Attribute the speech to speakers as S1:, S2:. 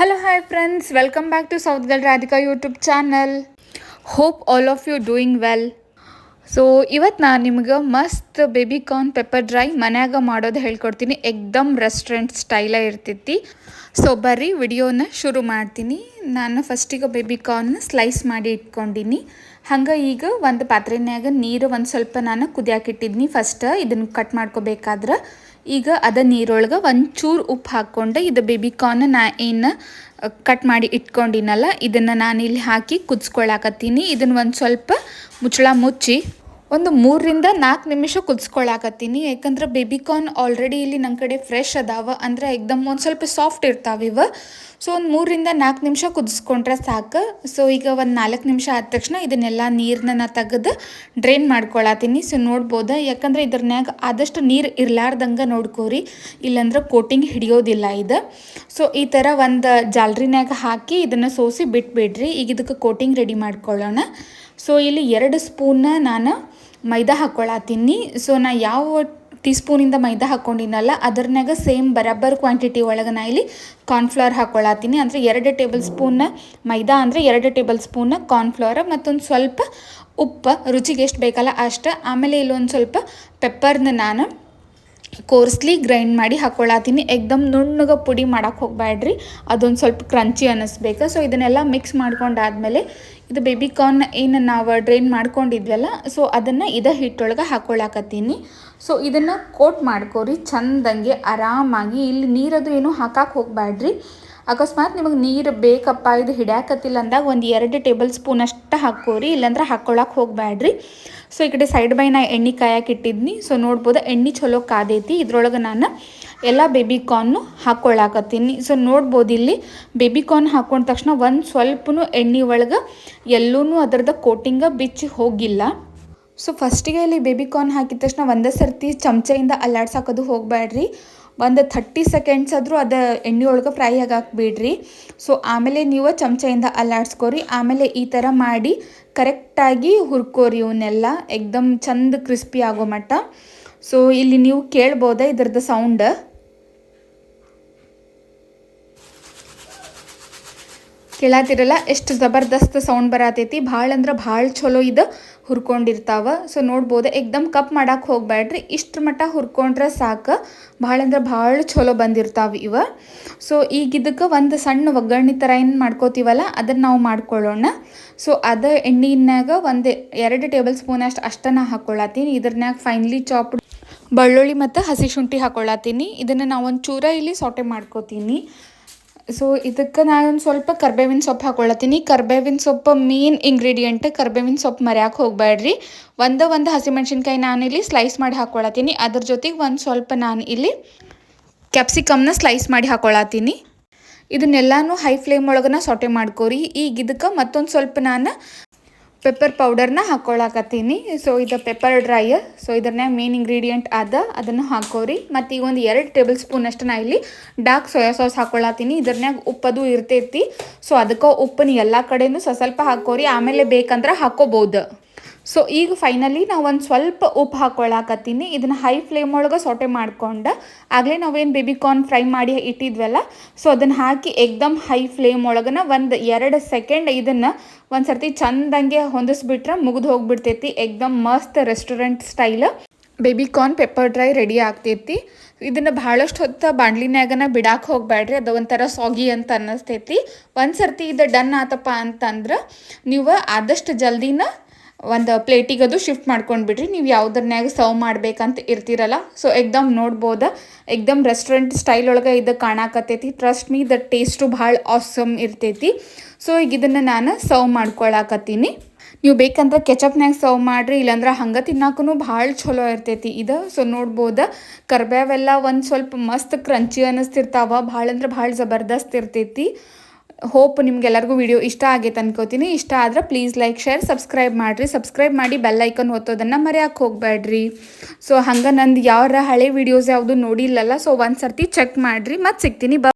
S1: Hello hi friends welcome back to South Gal Radhika YouTube channel hope all of you doing well so ಇವತ್ತು ನಾನು ನಿಮ್ಗೆ ಮಸ್ತ್ baby corn pepper dry ಮನ್ಯಾಗ ಮಾಡೋದು ಹೇಳ್ಕೊಡ್ತೀನಿ. ಎಕ್ದಮ್ ರೆಸ್ಟೋರೆಂಟ್ ಸ್ಟೈಲೇ ಇರ್ತೈತಿ. ಸೊ ಬರ್ರಿ ವಿಡಿಯೋನ ಶುರು ಮಾಡ್ತೀನಿ. ನಾನು ಫಸ್ಟಿಗೆ ಬೇಬಿ ಕಾರ್ನ್ ಸ್ಲೈಸ್ ಮಾಡಿ ಇಟ್ಕೊಂಡಿನಿ. ಹಂಗೆ ಈಗ ಒಂದು ಪಾತ್ರೆನ್ಯಾಗ ನೀರು ಒಂದು ಸ್ವಲ್ಪ ನಾನು ಕುದಿಯಾಕಿಟ್ಟಿದ್ನಿ ಫಸ್ಟ್ ಇದನ್ನು ಕಟ್ ಮಾಡ್ಕೋಬೇಕಾದ್ರೆ ಈಗ ಅದ ನೀರೊಳಗೆ ಒಂಚೂರು ಉಪ್ಪು ಹಾಕ್ಕೊಂಡು ಇದು ಬೇಬಿ ಕಾರ್ನ್ ನಾ ಏನು ಕಟ್ ಮಾಡಿ ಇಟ್ಕೊಂಡಿನಲ್ಲ, ಇದನ್ನು ನಾನು ಇಲ್ಲಿ ಹಾಕಿ ಕುದಿಸ್ಕೊಳಕತ್ತೀನಿ. ಇದನ್ನು ಒಂದು ಸ್ವಲ್ಪ ಮುಚ್ಚಳ ಮುಚ್ಚಿ ಒಂದು ಮೂರರಿಂದ ನಾಲ್ಕು ನಿಮಿಷ ಕುದಿಸ್ಕೊಳಕತ್ತೀನಿ. ಯಾಕಂದ್ರೆ ಬೇಬಿ ಕಾರ್ನ್ ಆಲ್ರೆಡಿ ಇಲ್ಲಿ ನನ್ನ ಕಡೆ ಫ್ರೆಶ್ ಅದಾವ. ಅಂದ್ರೆ ಎಕ್ದಮ್ ಒಂದು ಸ್ವಲ್ಪ ಸಾಫ್ಟ್ ಇರ್ತಾವೆ ಇವ. ಸೊ ಒಂದು ಮೂರರಿಂದ ನಾಲ್ಕು ನಿಮಿಷ ಕುದಿಸ್ಕೊಂಡ್ರೆ ಸಾಕು. ಸೊ ಈಗ ಒಂದು ನಾಲ್ಕು ನಿಮಿಷ ಆದ ತಕ್ಷಣ ಇದನ್ನೆಲ್ಲ ನೀರನ್ನ ನಾ ತೆಗೆದು ಡ್ರೈನ್ ಮಾಡ್ಕೊಳತ್ತೀನಿ. ಸೊ ನೋಡ್ಬೋದು? ಯಾಕಂದ್ರೆ ಇದ್ರನ್ಯಾಗ ಆದಷ್ಟು ನೀರು ಇರ್ಲಾರ್ದಂಗೆ ನೋಡ್ಕೋರಿ. ಇಲ್ಲಾಂದ್ರೆ ಕೋಟಿಂಗ್ ಹಿಡಿಯೋದಿಲ್ಲ ಇದು. ಸೊ ಈ ಥರ ಒಂದು ಜಾಲ್ರಿನ್ಯಾಗ ಹಾಕಿ ಇದನ್ನು ಸೋಸಿ ಬಿಟ್ಬಿಡ್ರಿ. ಈಗ ಇದಕ್ಕೆ ಕೋಟಿಂಗ್ ರೆಡಿ ಮಾಡ್ಕೊಳ್ಳೋಣ. ಸೊ ಇಲ್ಲಿ ಎರಡು ಸ್ಪೂನ್ನ ನಾನು ಮೈದಾ ಹಾಕ್ಕೊಳತ್ತೀನಿ ಸೊ ನಾ ಯಾವ ಟೀ ಸ್ಪೂನಿಂದ ಮೈದಾ ಹಾಕ್ಕೊಂಡಿನಲ್ಲ ಅದ್ರನ್ಯಾಗ ಸೇಮ್ ಬರಬ್ಬರ್ ಕ್ವಾಂಟಿಟಿ ಒಳಗೆ ನಾ ಇಲ್ಲಿ ಕಾರ್ನ್ಫ್ಲವರ್ ಹಾಕ್ಕೊಳತ್ತೀನಿ ಅಂದರೆ ಎರಡು ಟೇಬಲ್ ಸ್ಪೂನ್ನ ಮೈದಾ ಅಂದರೆ ಎರಡು ಟೇಬಲ್ ಸ್ಪೂನ್ ಕಾರ್ನ್ಫ್ಲವರ್ ಮತ್ತೊಂದು ಸ್ವಲ್ಪ ಉಪ್ಪು, ರುಚಿಗೆ ಎಷ್ಟು ಬೇಕಲ್ಲ ಅಷ್ಟು. ಆಮೇಲೆ ಇಲ್ಲೊಂದು ಸ್ವಲ್ಪ ಪೆಪ್ಪರ್ನ ನಾನು ಕೋರ್ಸ್ಲಿ ಗ್ರೈಂಡ್ ಮಾಡಿ ಹಾಕ್ಕೊಳತ್ತೀನಿ ಎಕ್ದಮ್ ನುಣ್ಣಗೆ ಪುಡಿ ಮಾಡೋಕ್ಕೆ ಹೋಗ್ಬೇಡ್ರಿ ಅದೊಂದು ಸ್ವಲ್ಪ ಕ್ರಂಚಿ ಅನ್ನಿಸ್ಬೇಕು ಸೊ ಇದನ್ನೆಲ್ಲ ಮಿಕ್ಸ್ ಮಾಡ್ಕೊಂಡಾದ್ಮೇಲೆ ಇದು ಬೇಬಿ ಕಾರ್ನ್ ಏನು ನಾವು ಡ್ರೈನ್ ಮಾಡ್ಕೊಂಡಿದ್ವಲ್ಲ ಸೊ ಅದನ್ನು ಇದ ಹಿಟ್ಟೊಳಗೆ ಹಾಕ್ಕೊಳಕತ್ತೀನಿ ಸೊ ಇದನ್ನು ಕೋಟ್ ಮಾಡ್ಕೋರಿ. ಚಂದಂಗೆ ಆರಾಮಾಗಿ ಇಲ್ಲಿ ನೀರದು ಏನು ಹಾಕಕ್ಕೆ ಹೋಗ್ಬೇಡ್ರಿ ಅಕಸ್ಮಾತ್ ನಿಮಗೆ ನೀರು ಬೇಕಪ್ಪ, ಇದು ಹಿಡ್ಯಾಕತ್ತಿಲ್ಲ ಅಂದಾಗ ಒಂದು ಎರಡು ಟೇಬಲ್ ಸ್ಪೂನ್ ಅಷ್ಟು ಹಾಕೋರಿ, ಇಲ್ಲಾಂದ್ರೆ ಹಾಕ್ಕೊಳಕ್ಕೆ ಹೋಗ್ಬೇಡ್ರಿ ಸೊ, ಈ ಕಡೆ ಸೈಡ್ ಬೈ ನಾ ಎಣ್ಣೆ ಕಾಯಕ್ಕೆ ಇಟ್ಟಿದ್ನಿ. ಸೊ, ನೋಡ್ಬೋದು ಎಣ್ಣೆ ಚಲೋ ಕಾದೈತಿ. ಇದ್ರೊಳಗೆ ನಾನು ಎಲ್ಲ ಬೇಬಿ ಕಾರ್ನು ಹಾಕ್ಕೊಳಕತ್ತೀನಿ ಸೊ, ನೋಡ್ಬೋದು ಇಲ್ಲಿ ಬೇಬಿ ಕಾರ್ನ್ ಹಾಕೊಂಡ ತಕ್ಷಣ ಒಂದು ಸ್ವಲ್ಪನೂ ಎಣ್ಣೆ ಒಳಗೆ ಎಲ್ಲೂ ಅದರದ ಕೋಟಿಂಗ ಬಿಚ್ಚಿ ಹೋಗಿಲ್ಲ. ಸೊ ಫಸ್ಟಿಗೆ ಇಲ್ಲಿ ಬೇಬಿ ಕಾರ್ನ್ ಹಾಕಿದ ತಕ್ಷಣ ಒಂದೇ ಸರ್ತಿ ಚಮಚೆಯಿಂದ ಅಲ್ಲಾಡ್ಸಾಕೋದು ಹೋಗಬೇಡ್ರಿ ಒಂದು ಥರ್ಟಿ ಸೆಕೆಂಡ್ಸ್ ಆದರೂ ಅದು ಎಣ್ಣೆ ಒಳಗೆ ಫ್ರೈ ಆಗಿ ಬಿಡ್ರಿ ಸೊ ಆಮೇಲೆ ನೀವು ಚಮಚೆಯಿಂದ ಅಲ್ಲಾಡ್ಸ್ಕೊರಿ. ಆಮೇಲೆ ಈ ಥರ ಮಾಡಿ ಕರೆಕ್ಟಾಗಿ ಹುರ್ಕೋರಿ ಇವನ್ನೆಲ್ಲ. ಎಕ್ದಮ್ ಚಂದ ಕ್ರಿಸ್ಪಿ ಆಗೋ ಮಟ್ಟ. ಸೊ ಇಲ್ಲಿ ನೀವು ಕೇಳ್ಬೋದಾ ಇದ್ರದ್ದು ಸೌಂಡ್ ಕೇಳತ್ತಿರಲ್ಲ ಎಷ್ಟು ಜಬರ್ದಸ್ತ್ ಸೌಂಡ್ ಬರತೈತಿ. ಭಾಳ ಅಂದ್ರೆ ಭಾಳ ಚಲೋ ಇದು. ಹುರ್ಕೊಂಡಿರ್ತಾವ. ಸೊ ನೋಡ್ಬೋದು ಏಕ್ದಮ್ ಕಪ್ ಮಾಡಕ್ಕೆ ಹೋಗ್ಬೇಡ್ರಿ ಇಷ್ಟ್ರ ಮಟ್ಟ ಹುರ್ಕೊಂಡ್ರೆ ಸಾಕು. ಭಾಳ ಅಂದ್ರೆ ಭಾಳ ಚಲೋ ಬಂದಿರ್ತಾವೆ ಇವ. ಸೊ ಈಗ ಇದಕ್ಕೆ ಒಂದು ಸಣ್ಣ ಒಗ್ಗರಣೆ ಥರ ಏನು ಮಾಡ್ಕೋತೀವಲ್ಲ, ಅದನ್ನು ನಾವು ಮಾಡ್ಕೊಳ್ಳೋಣ. ಸೊ ಅದ ಎಣ್ಣೆನಾಗ ಒಂದು ಎರಡು ಟೇಬಲ್ ಸ್ಪೂನ್ ಅಷ್ಟು ಅಷ್ಟನ್ನು ಹಾಕ್ಕೊಳ್ಳತ್ತೀನಿ ಇದ್ರನ್ಯಾಗ ಫೈನ್ಲಿ ಚಾಪ್ಡ್ ಬೆಳ್ಳುಳ್ಳಿ ಮತ್ತು ಹಸಿ ಶುಂಠಿ ಹಾಕ್ಕೊಳ್ಳತ್ತೀನಿ ಇದನ್ನು ನಾವು ಒಂದು ಚೂರ ಇಲ್ಲಿ ಸೊಟೆ ಮಾಡ್ಕೋತೀನಿ. ಸೊ ಇದಕ್ಕೆ ನಾನೊಂದು ಸ್ವಲ್ಪ ಕರ್ಬೇವಿನ ಸೊಪ್ಪು ಹಾಕೊಳ್ಳತ್ತೀನಿ ಕರ್ಬೇವಿನ ಸೊಪ್ಪು ಮೇನ್ ಇಂಗ್ರೀಡಿಯೆಂಟ್ ಕರ್ಬೇವಿನ ಸೊಪ್ಪು ಮರ್ಯಾಕೆ ಹೋಗಬೇಡ್ರಿ ಒಂದು ಒಂದು ಹಸಿಮೆಣ್ಸಿನ್ಕಾಯಿ ಇಲ್ಲಿ ಸ್ಲೈಸ್ ಮಾಡಿ ಹಾಕ್ಕೊಳತ್ತೀನಿ ಅದ್ರ ಜೊತೆಗೆ ಒಂದು ಸ್ವಲ್ಪ ನಾನು ಇಲ್ಲಿ ಕ್ಯಾಪ್ಸಿಕಮ್ನ ಸ್ಲೈಸ್ ಮಾಡಿ ಹಾಕೊಳತ್ತೀನಿ. ಇದನ್ನೆಲ್ಲನೂ ಹೈ ಫ್ಲೇಮ್ ಒಳಗನ ಸೊಟೆ ಮಾಡ್ಕೋರಿ. ಈಗ ಇದಕ್ಕೆ ಮತ್ತೊಂದು ಸ್ವಲ್ಪ ನಾನು ಪೆಪ್ಪರ್ ಪೌಡರ್ನ ಹಾಕ್ಕೊಳಕತ್ತೀನಿ ಸೊ ಇದು ಪೆಪ್ಪರ್ ಡ್ರೈ ಸೊ ಇದ್ರನ್ಯಾಗ ಮೇನ್ ಇಂಗ್ರೀಡಿಯೆಂಟ್ ಅದ ಅದನ್ನು ಹಾಕೋರಿ. ಮತ್ತು ಈಗ ಒಂದು ಎರಡು ಟೇಬಲ್ ಸ್ಪೂನ್ ನಾ ಇಲ್ಲಿ ಡಾರ್ಕ್ ಸೋಯಾ ಸಾಸ್ ಹಾಕ್ಕೊಳತ್ತೀನಿ ಇದ್ರನ್ಯಾಗ ಉಪ್ಪದು ಇರ್ತೈತಿ. ಸೊ ಅದಕ್ಕೆ ಉಪ್ಪನ್ನ ಎಲ್ಲ ಕಡೆನೂ ಸ ಸ್ವಲ್ಪ ಹಾಕೋರಿ. ಆಮೇಲೆ ಬೇಕಂದ್ರೆ ಹಾಕೋಬೋದು. ಸೊ ಈಗ ಫೈನಲಿ ನಾವು ಒಂದು ಸ್ವಲ್ಪ ಉಪ್ಪು ಹಾಕ್ಕೊಳಕತ್ತೀನಿ ಇದನ್ನು ಹೈ ಫ್ಲೇಮ್ ಒಳಗೆ ಸೊಟೆ ಮಾಡ್ಕೊಂಡು, ಆಗಲೇ ನಾವೇನು ಬೇಬಿ ಕಾರ್ನ್ ಫ್ರೈ ಮಾಡಿ ಇಟ್ಟಿದ್ವಲ್ಲ ಸೊ ಅದನ್ನು ಹಾಕಿ ಎಕ್ದಮ್ ಹೈ ಫ್ಲೇಮ್ ಒಳಗನ ಒಂದು ಎರಡು ಸೆಕೆಂಡ್ ಇದನ್ನು ಒಂದು ಸರ್ತಿ ಚಂದಂಗೆ ಹೊಂದಿಸ್ಬಿಟ್ರೆ ಮುಗಿದು ಹೋಗ್ಬಿಡ್ತೈತಿ. ಎಕ್ದಮ್ ಮಸ್ತ್ restaurant style baby corn pepper dry ready ಆಗ್ತೈತಿ. ಇದನ್ನು ಭಾಳಷ್ಟು ಹೊತ್ತು ಬಾಂಡ್ಲಿನ್ಯಾಗನ ಬಿಡಾಕೆ ಹೋಗ್ಬೇಡ್ರಿ ಅದು ಒಂಥರ ಸಾಗಿ ಅಂತ ಅನ್ನಿಸ್ತೈತಿ. ಒಂದು ಸರ್ತಿ ಇದು ಡನ್ ಆತಪ್ಪ ಅಂತಂದ್ರೆ, ನೀವು ಆದಷ್ಟು ಜಲ್ದಿನ ಒಂದು ಪ್ಲೇಟಿಗೆ ಅದು ಶಿಫ್ಟ್ ಮಾಡ್ಕೊಂಡು ಬಿಡ್ರಿ ನೀವು ಯಾವುದ್ರನ್ಯಾಗ ಸರ್ವ್ ಮಾಡ್ಬೇಕಂತ ಇರ್ತೀರಲ್ಲ. ಸೊ ಎಕ್ದಮ್ ನೋಡ್ಬೋದು. ಎಕ್ದಮ್ ರೆಸ್ಟೋರೆಂಟ್ ಸ್ಟೈಲ್ ಒಳಗೆ ಇದು ಕಾಣಾಕತ್ತೈತಿ. ಟ್ರಸ್ಟ್ ಮೀ ದ ಟೇಸ್ಟು ಭಾಳ ಆಸಮ್ ಇರ್ತೈತಿ. ಸೊ ಈಗ ಇದನ್ನು ನಾನು ಸರ್ವ್ ಮಾಡ್ಕೊಳಕತ್ತೀನಿ. ನೀವು ಬೇಕಂದ್ರೆ ಕೆಚಪ್ನಾಗ ಸರ್ವ್ ಮಾಡಿರಿ. ಇಲ್ಲಾಂದ್ರೆ ಹಂಗೆ ತಿನ್ನಾಕೂ ಭಾಳ ಚಲೋ ಇರ್ತೈತಿ ಇದು. ಸೊ ನೋಡ್ಬೋದು. ಕರ್ಬೇವೆಲ್ಲ ಒಂದು ಸ್ವಲ್ಪ ಮಸ್ತ್ ಕ್ರಂಚಿ ಅನ್ನಿಸ್ತಿರ್ತಾವ ಭಾಳ ಅಂದ್ರೆ ಭಾಳ ಜಬರ್ದಸ್ತ್ ಇರ್ತೈತಿ. ಹೋಪ್ ನಿಮ್ಗೆಲ್ಲರಿಗೂ ವಿಡಿಯೋ ಇಷ್ಟ ಆಗೈತೆ ಅನ್ಕೋತೀನಿ. ಇಷ್ಟ ಆದರೆ ಪ್ಲೀಸ್ ಲೈಕ್ ಶೇರ್ ಸಬ್ಸ್ಕ್ರೈಬ್ ಮಾಡಿರಿ. ಸಬ್ಸ್ಕ್ರೈಬ್ ಮಾಡಿ ಬೆಲ್ ಐಕನ್ ಒತ್ತೋದನ್ನು ಮರೆಯೋಕೆ ಹೋಗಬೇಡ್ರಿ. ಸೊ ಹಂಗೆ ನಂದು ಯಾವ್ರ ಹಳೆ ವೀಡಿಯೋಸ್ ಯಾವುದು ನೋಡಿಲ್ಲಲ್ಲ ಸೊ ಒಂದು ಸರ್ತಿ ಚೆಕ್ ಮಾಡಿರಿ. ಮತ್ತು ಸಿಗ್ತೀನಿ. ಬ